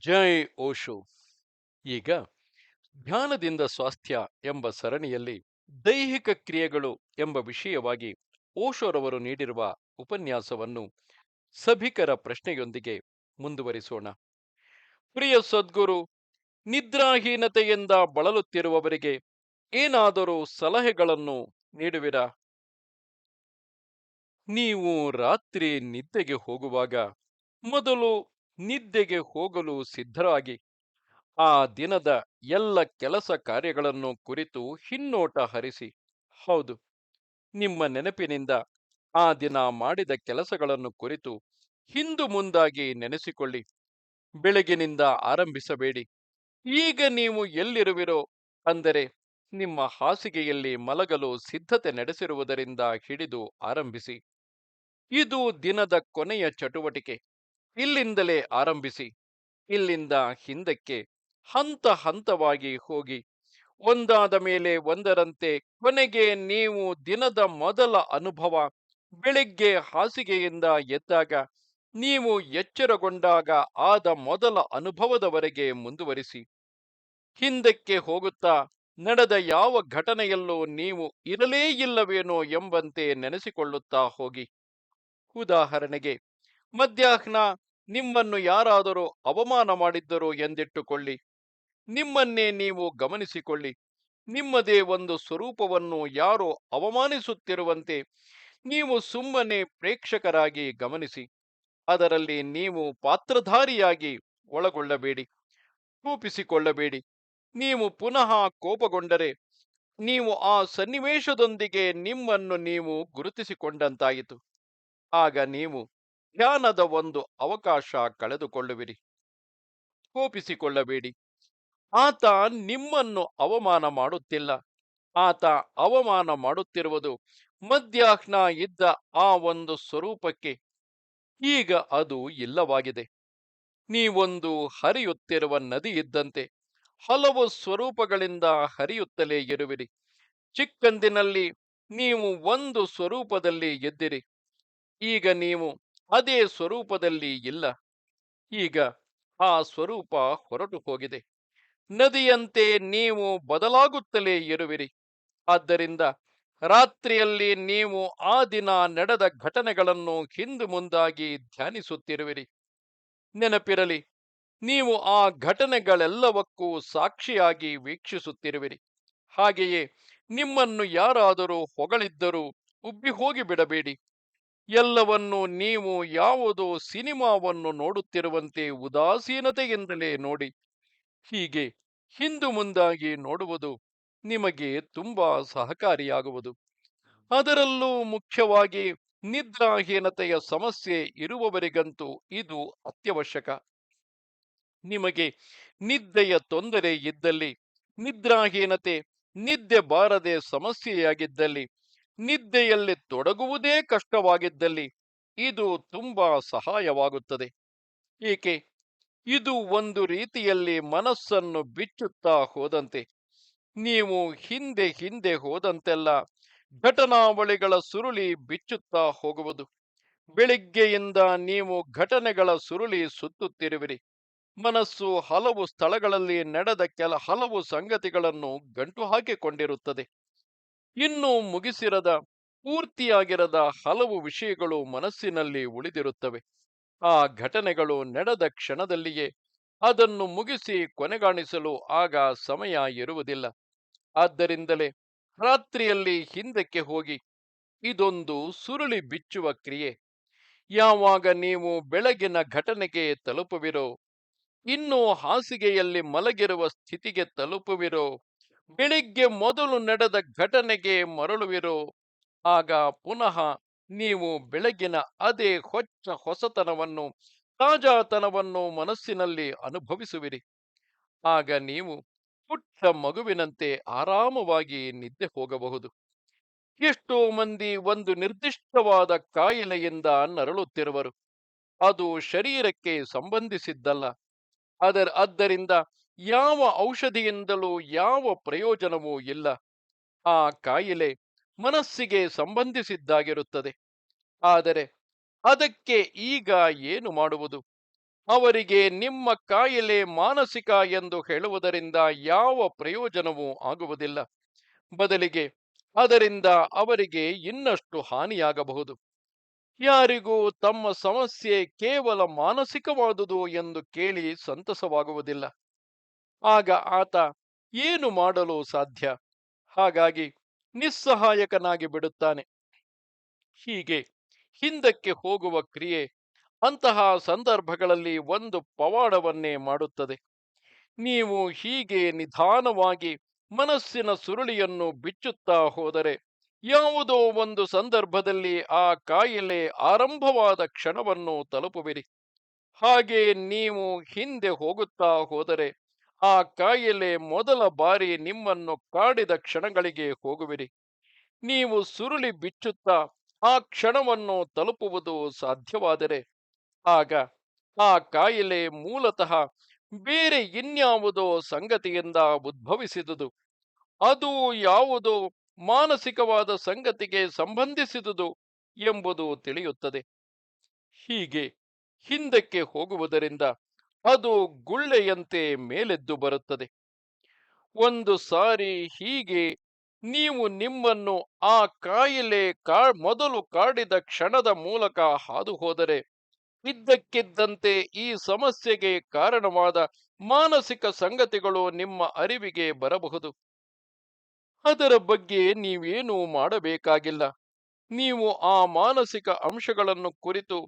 ಜೈ ಓಶೋ. ಈಗ ಧ್ಯಾನದಿಂದ ಸ್ವಾಸ್ಥ್ಯ ಎಂಬ ಸರಣಿಯಲ್ಲಿ ದೈಹಿಕ ಕ್ರಿಯೆಗಳು ಎಂಬ ವಿಷಯವಾಗಿ ಓಶೋರವರು ನೀಡಿರುವ ಉಪನ್ಯಾಸವನ್ನು ಸಭಿಕರ ಪ್ರಶ್ನೆಯೊಂದಿಗೆ ಮುಂದುವರಿಸೋಣ. ಪ್ರಿಯ ಸದ್ಗುರು, ನಿದ್ರಾಹೀನತೆಯಿಂದ ಬಳಲುತ್ತಿರುವವರಿಗೆ ಏನಾದರೂ ಸಲಹೆಗಳನ್ನು ನೀಡುವಿರಾ? ನೀವು ರಾತ್ರಿ ನಿದ್ದೆಗೆ ಹೋಗುವಾಗ ಮೊದಲು ನಿದ್ದೆಗೆ ಹೋಗಲು ಸಿದ್ಧರಾಗಿ. ಆ ದಿನದ ಎಲ್ಲ ಕೆಲಸ ಕಾರ್ಯಗಳನ್ನು ಕುರಿತು ಹಿನ್ನೋಟ ಹರಿಸಿ, ಹೌದು, ನಿಮ್ಮ ನೆನಪಿನಿಂದ ಆ ದಿನ ಮಾಡಿದ ಕೆಲಸಗಳನ್ನು ಕುರಿತು ಹಿಂದು ಮುಂದಾಗಿ ನೆನೆಸಿಕೊಳ್ಳಿ. ಬೆಳಗಿನಿಂದ ಆರಂಭಿಸಬೇಡಿ. ಈಗ ನೀವು ಎಲ್ಲಿರುವಿರೋ, ಅಂದರೆ ನಿಮ್ಮ ಹಾಸಿಗೆಯಲ್ಲಿ ಮಲಗಲು ಸಿದ್ಧತೆ ನಡೆಸಿರುವುದರಿಂದ ಹಿಡಿದು ಆರಂಭಿಸಿ. ಇದು ದಿನದ ಕೊನೆಯ ಚಟುವಟಿಕೆ. ಇಲ್ಲಿಂದಲೇ ಆರಂಭಿಸಿ, ಇಲ್ಲಿಂದ ಹಿಂದಕ್ಕೆ ಹಂತ ಹಂತವಾಗಿ ಹೋಗಿ, ಒಂದಾದ ಮೇಲೆ ಒಂದರಂತೆ ಕೊನೆಗೆ ನೀವು ದಿನದ ಮೊದಲ ಅನುಭವ ಬೆಳಿಗ್ಗೆ ಹಾಸಿಗೆಯಿಂದ ಎದ್ದಾಗ ನೀವು ಎಚ್ಚರಗೊಂಡಾಗ ಆದ ಮೊದಲ ಅನುಭವದವರೆಗೆ ಮುಂದುವರಿಸಿ. ಹಿಂದಕ್ಕೆ ಹೋಗುತ್ತಾ ನಡೆದ ಯಾವ ಘಟನೆಯಲ್ಲೂ ನೀವು ಇರಲೇ ಇಲ್ಲವೇನೋ ಎಂಬಂತೆ ನೆನೆಸಿಕೊಳ್ಳುತ್ತಾ ಹೋಗಿ. ಉದಾಹರಣೆಗೆ ಮಧ್ಯಾಹ್ನ ನಿಮ್ಮನ್ನು ಯಾರಾದರೂ ಅವಮಾನ ಮಾಡಿದ್ದರು ಎಂದಿಟ್ಟುಕೊಳ್ಳಿ. ನಿಮ್ಮನ್ನೇ ನೀವು ಗಮನಿಸಿಕೊಳ್ಳಿ. ನಿಮ್ಮದೇ ಒಂದು ಸ್ವರೂಪವನ್ನು ಯಾರೋ ಅವಮಾನಿಸುತ್ತಿರುವಂತೆ ನೀವು ಸುಮ್ಮನೆ ಪ್ರೇಕ್ಷಕರಾಗಿ ಗಮನಿಸಿ. ಅದರಲ್ಲಿ ನೀವು ಪಾತ್ರಧಾರಿಯಾಗಿ ಒಳಗೊಳ್ಳಬೇಡಿ, ರೂಪಿಸಿಕೊಳ್ಳಬೇಡಿ. ನೀವು ಪುನಃ ಕೋಪಗೊಂಡರೆ ನೀವು ಆ ಸನ್ನಿವೇಶದೊಂದಿಗೆ ನಿಮ್ಮನ್ನು ನೀವು ಗುರುತಿಸಿಕೊಂಡಂತಾಯಿತು. ಆಗ ನೀವು ಧ್ಯಾನದ ಒಂದು ಅವಕಾಶ ಕಳೆದುಕೊಳ್ಳುವಿರಿ. ಕೋಪಿಸಿಕೊಳ್ಳಬೇಡಿ. ಆತ ನಿಮ್ಮನ್ನು ಅವಮಾನ ಮಾಡುತ್ತಿಲ್ಲ. ಆತ ಅವಮಾನ ಮಾಡುತ್ತಿರುವುದು ಮಧ್ಯಾಹ್ನ ಇದ್ದ ಆ ಒಂದು ಸ್ವರೂಪಕ್ಕೆ ಈಗ ಅದು ಇಲ್ಲವಾಗಿದೆ. ನೀವೊಂದು ಹರಿಯುತ್ತಿರುವ ನದಿ ಇದ್ದಂತೆ ಹಲವು ಸ್ವರೂಪಗಳಿಂದ ಹರಿಯುತ್ತಲೇ ಇರುವಿರಿ. ಚಿಕ್ಕಂದಿನಲ್ಲಿ ನೀವು ಒಂದು ಸ್ವರೂಪದಲ್ಲಿ ಎದ್ದಿರಿ ಈಗ ನೀವು ಅದೇ ಸ್ವರೂಪದಲ್ಲಿ ಇಲ್ಲ. ಈಗ ಆ ಸ್ವರೂಪ ಹೊರಟು ಹೋಗಿದೆ. ನದಿಯಂತೆ ನೀವು ಬದಲಾಗುತ್ತಲೇ ಇರುವಿರಿ. ಆದ್ದರಿಂದ ರಾತ್ರಿಯಲ್ಲಿ ನೀವು ಆ ದಿನ ನಡೆದ ಘಟನೆಗಳನ್ನು ಹಿಂದು ಮುಂದಾಗಿ ಧ್ಯಾನಿಸುತ್ತಿರುವಿರಿ. ನೆನಪಿರಲಿ, ನೀವು ಆ ಘಟನೆಗಳೆಲ್ಲವಕ್ಕೂ ಸಾಕ್ಷಿಯಾಗಿ ವೀಕ್ಷಿಸುತ್ತಿರುವಿರಿ. ಹಾಗೆಯೇ ನಿಮ್ಮನ್ನು ಯಾರಾದರೂ ಹೊಗಳಿದ್ದರೂ ಉಬ್ಬಿ ಹೋಗಿ ಬಿಡಬೇಡಿ. ಎಲ್ಲವನ್ನು ನೀವು ಯಾವುದೋ ಸಿನಿಮಾವನ್ನು ನೋಡುತ್ತಿರುವಂತೆ ಉದಾಸೀನತೆಯಿಂದಲೇ ನೋಡಿ. ಹೀಗೆ ಹಿಂದು ಮುಂದಾಗಿ ನೋಡುವುದು ನಿಮಗೆ ತುಂಬಾ ಸಹಕಾರಿಯಾಗುವುದು. ಅದರಲ್ಲೂ ಮುಖ್ಯವಾಗಿ ನಿದ್ರಾಹೀನತೆಯ ಸಮಸ್ಯೆ ಇರುವವರಿಗಂತೂ ಇದು ಅತ್ಯವಶ್ಯಕ. ನಿಮಗೆ ನಿದ್ದೆಯ ತೊಂದರೆ ಇದ್ದಲ್ಲಿ, ನಿದ್ರಾಹೀನತೆ ನಿದ್ದೆ ಬಾರದೆ ಸಮಸ್ಯೆಯಾಗಿದ್ದಲ್ಲಿ ನಿದ್ದೆಯಲ್ಲಿ ತೊಡಗುವುದೇ ಕಷ್ಟವಾಗಿದ್ದಲ್ಲಿ ಇದು ತುಂಬಾ ಸಹಾಯವಾಗುತ್ತದೆ. ಏಕೆ? ಇದು ಒಂದು ರೀತಿಯಲ್ಲಿ ಮನಸ್ಸನ್ನು ಬಿಚ್ಚುತ್ತಾ ಹೋದಂತೆ. ನೀವು ಹಿಂದೆ ಹಿಂದೆ ಹೋದಂತೆಲ್ಲ ಘಟನಾವಳಿಗಳ ಸುರುಳಿ ಬಿಚ್ಚುತ್ತಾ ಹೋಗುವುದು. ಬೆಳಿಗ್ಗೆಯಿಂದ ನೀವು ಘಟನೆಗಳ ಸುರುಳಿ ಸುತ್ತುತ್ತಿರುವಿರಿ. ಮನಸ್ಸು ಹಲವು ಸ್ಥಳಗಳಲ್ಲಿ ನಡೆದ ಕೆಲ ಹಲವು ಸಂಗತಿಗಳನ್ನು ಗಂಟು ಹಾಕಿಕೊಂಡಿರುತ್ತದೆ. ಇನ್ನೂ ಮುಗಿಸಿರದ, ಪೂರ್ತಿಯಾಗಿರದ ಹಲವು ವಿಷಯಗಳು ಮನಸ್ಸಿನಲ್ಲಿ ಉಳಿದಿರುತ್ತವೆ. ಆ ಘಟನೆಗಳು ನಡೆದ ಕ್ಷಣದಲ್ಲಿಯೇ ಅದನ್ನು ಮುಗಿಸಿ ಕೊನೆಗಾಣಿಸಲು ಆಗ ಸಮಯ ಇರುವುದಿಲ್ಲ. ಆದ್ದರಿಂದಲೇ ರಾತ್ರಿಯಲ್ಲಿ ಹಿಂದಕ್ಕೆ ಹೋಗಿ, ಇದೊಂದು ಸುರುಳಿ ಬಿಚ್ಚುವ ಕ್ರಿಯೆ. ಯಾವಾಗ ನೀವು ಬೆಳಗಿನ ಘಟನೆಗೆ ತಲುಪುವಿರೋ, ಇನ್ನು ಹಾಸಿಗೆಯಲ್ಲಿ ಮಲಗಿರುವ ಸ್ಥಿತಿಗೆ ತಲುಪುವಿರೋ ಬೆಳಿಗ್ಗೆ ಮೊದಲು ನಡೆದ ಘಟನೆಗೆ ಮರಳುವಿರೋ. ಆಗ ಪುನಃ ನೀವು ಬೆಳಗಿನ ಅದೇ ಹೊಚ್ಚ ಹೊಸತನವನ್ನು, ತಾಜಾತನವನ್ನು ಮನಸ್ಸಿನಲ್ಲಿ ಅನುಭವಿಸುವಿರಿ. ಆಗ ನೀವು ಪುಟ್ಟ ಮಗುವಿನಂತೆ ಆರಾಮವಾಗಿ ನಿದ್ದೆ ಹೋಗಬಹುದು. ಎಷ್ಟೋ ಮಂದಿ ಒಂದು ನಿರ್ದಿಷ್ಟವಾದ ಕಾಯಿಲೆಯಿಂದ ನರಳುತ್ತಿರುವರು. ಅದು ಶರೀರಕ್ಕೆ ಸಂಬಂಧಿಸಿದ್ದಲ್ಲ. ಅದರ, ಆದ್ದರಿಂದ ಯಾವ ಔಷಧಿಯಿಂದಲೂ ಯಾವ ಪ್ರಯೋಜನವೂ ಇಲ್ಲ. ಆ ಕಾಯಿಲೆ ಮನಸ್ಸಿಗೆ ಸಂಬಂಧಿಸಿದ್ದಾಗಿರುತ್ತದೆ. ಆದರೆ ಅದಕ್ಕೆ ಈಗ ಏನು ಮಾಡುವುದು? ಅವರಿಗೆ ನಿಮ್ಮ ಕಾಯಿಲೆ ಮಾನಸಿಕ ಎಂದು ಹೇಳುವುದರಿಂದ ಯಾವ ಪ್ರಯೋಜನವೂ ಆಗುವುದಿಲ್ಲ. ಬದಲಿಗೆ ಅದರಿಂದ ಅವರಿಗೆ ಇನ್ನಷ್ಟು ಹಾನಿಯಾಗಬಹುದು. ಯಾರಿಗೂ ತಮ್ಮ ಸಮಸ್ಯೆ ಕೇವಲ ಮಾನಸಿಕವಾದುದು ಎಂದು ಕೇಳಿ ಸಂತಸವಾಗುವುದಿಲ್ಲ. ಆಗ ಆತ, ಏನು ಮಾಡಲು ಸಾಧ್ಯ? ಹಾಗಾಗಿ ನಿಸ್ಸಹಾಯಕನಾಗಿ ಬಿಡುತ್ತಾನೆ. ಹೀಗೆ ಹಿಂದಕ್ಕೆ ಹೋಗುವ ಕ್ರಿಯೆ ಅಂತಹ ಸಂದರ್ಭಗಳಲ್ಲಿ ಒಂದು ಪವಾಡವನ್ನೇ ಮಾಡುತ್ತದೆ. ನೀವು ಹೀಗೆ ನಿಧಾನವಾಗಿ ಮನಸ್ಸಿನ ಸುರುಳಿಯನ್ನು ಬಿಚ್ಚುತ್ತಾ ಹೋದರೆ ಯಾವುದೋ ಒಂದು ಸಂದರ್ಭದಲ್ಲಿ ಆ ಕಾಯಿಲೆ ಆರಂಭವಾದ ಕ್ಷಣವನ್ನು ತಲುಪುವಿರಿ. ಹಾಗೆ ನೀವು ಹಿಂದೆ ಹೋಗುತ್ತಾ ಹೋದರೆ ಆ ಕಾಯಿಲೆ ಮೊದಲ ಬಾರಿ ನಿಮ್ಮನ್ನು ಕಾಡಿದ ಕ್ಷಣಗಳಿಗೆ ಹೋಗುವಿರಿ. ನೀವು ಸುರುಳಿ ಬಿಚ್ಚುತ್ತಾ ಆ ಕ್ಷಣವನ್ನು ತಲುಪುವುದು ಸಾಧ್ಯವಾದರೆ, ಆಗ ಆ ಕಾಯಿಲೆ ಮೂಲತಃ ಬೇರೆ ಇನ್ಯಾವುದೋ ಸಂಗತಿಯಿಂದ ಉದ್ಭವಿಸಿದುದು. ಅದು ಯಾವುದೋ ಮಾನಸಿಕವಾದ ಸಂಗತಿಗೆ ಸಂಬಂಧಿಸಿದುದು ಎಂಬುದು ತಿಳಿಯುತ್ತದೆ. ಹೀಗೆ ಹಿಂದಕ್ಕೆ ಹೋಗುವುದರಿಂದ ಅದು ಗುಳ್ಳೆಯಂತೆ ಮೇಲೆದ್ದು ಬರುತ್ತದೆ. ಒಂದು ಸಾರಿ ಹೀಗೆ ನೀವು ನಿಮ್ಮನ್ನು ಆ ಕಾಯಿಲೆ ಕಾ, ಮೊದಲು ಕಾಡಿದ ಕ್ಷಣದ ಮೂಲಕ ಹಾದು ಹೋದರೆ ಇದ್ದಕ್ಕಿದ್ದಂತೆ ಈ ಸಮಸ್ಯೆಗೆ ಕಾರಣವಾದ ಮಾನಸಿಕ ಸಂಗತಿಗಳು ನಿಮ್ಮ ಅರಿವಿಗೆ ಬರಬಹುದು. ಅದರ ಬಗ್ಗೆ ನೀವೇನೂ ಮಾಡಬೇಕಾಗಿಲ್ಲ. ನೀವು ಆ ಮಾನಸಿಕ ಅಂಶಗಳನ್ನು ಕುರಿತು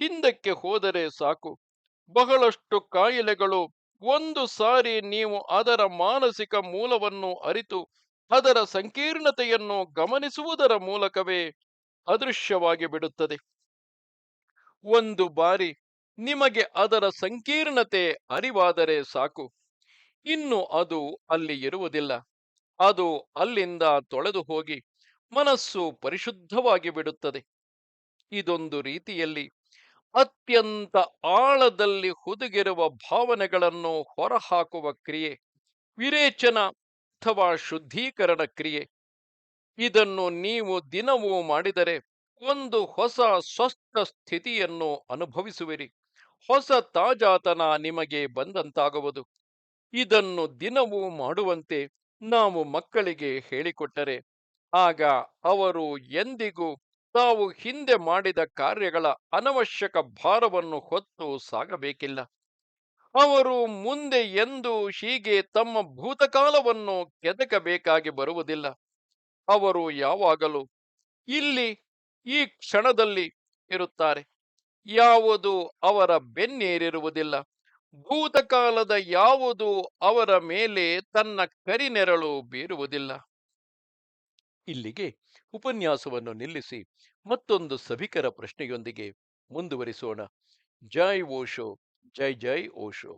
ಹಿಂದಕ್ಕೆ ಹೋದರೆ ಸಾಕು. ಬಹಳಷ್ಟು ಕಾಯಿಲೆಗಳು. ಒಂದು ಸಾರಿ ನೀವು ಅದರ ಮಾನಸಿಕ ಮೂಲವನ್ನು ಅರಿತು, ಅದರ ಸಂಕೀರ್ಣತೆಯನ್ನು ಗಮನಿಸುವುದರ ಮೂಲಕವೇ ಅದೃಶ್ಯವಾಗಿ ಬಿಡುತ್ತದೆ. ಒಂದು ಬಾರಿ ನಿಮಗೆ ಅದರ ಸಂಕೀರ್ಣತೆ ಅರಿವಾದರೆ ಸಾಕು. ಇನ್ನು ಅದು ಅಲ್ಲಿ ಇರುವುದಿಲ್ಲ. ಅದು ಅಲ್ಲಿಂದ ತೊಳೆದು ಹೋಗಿ ಮನಸ್ಸು ಪರಿಶುದ್ಧವಾಗಿ ಬಿಡುತ್ತದೆ. ಇದೊಂದು ರೀತಿಯಲ್ಲಿ ಅತ್ಯಂತ ಆಳದಲ್ಲಿ ಹುದುಗಿರುವ ಭಾವನೆಗಳನ್ನು ಹೊರಹಾಕುವ ಕ್ರಿಯೆ, ವಿರೇಚನ ಅಥವಾ ಶುದ್ಧೀಕರಣ ಕ್ರಿಯೆ. ಇದನ್ನು ನೀವು ದಿನವೂ ಮಾಡಿದರೆ ಒಂದು ಹೊಸ ಸ್ವಸ್ಥ ಸ್ಥಿತಿಯನ್ನು ಅನುಭವಿಸುವಿರಿ. ಹೊಸ ತಾಜಾತನ ನಿಮಗೆ ಬಂದಂತಾಗುವುದು. ಇದನ್ನು ದಿನವೂ ಮಾಡುವಂತೆ ನಾವು ಮಕ್ಕಳಿಗೆ ಹೇಳಿಕೊಟ್ಟರೆ, ಆಗ ಅವರು ಎಂದಿಗೂ ತಾವು ಹಿಂದೆ ಮಾಡಿದ ಕಾರ್ಯಗಳ ಅನವಶ್ಯಕ ಭಾರವನ್ನು ಹೊತ್ತು ಸಾಗಬೇಕಿಲ್ಲ. ಅವರು ಮುಂದೆ ಎಂದು ಹೀಗೆ ತಮ್ಮ ಭೂತಕಾಲವನ್ನು ಕೆದಕಬೇಕಾಗಿ ಬರುವುದಿಲ್ಲ. ಅವರು ಯಾವಾಗಲೂ ಇಲ್ಲಿ, ಈ ಕ್ಷಣದಲ್ಲಿ ಇರುತ್ತಾರೆ. ಯಾವುದು ಅವರ ಬೆನ್ನೇರಿರುವುದಿಲ್ಲ. ಭೂತಕಾಲದ ಯಾವುದು ಅವರ ಮೇಲೆ ತನ್ನ ಕರಿನೆರಳು ಬೀರುವುದಿಲ್ಲ. ಇಲ್ಲಿಗೆ ಉಪನ್ಯಾಸವನ್ನು ನಿಲ್ಲಿಸಿ ಮತ್ತೊಂದು ಸಭಿಕರ ಪ್ರಶ್ನೆಯೊಂದಿಗೆ ಮುಂದುವರಿಸೋಣ. ಜೈ ಓಶೋ ಜೈ ಜೈ ಓಶೋ.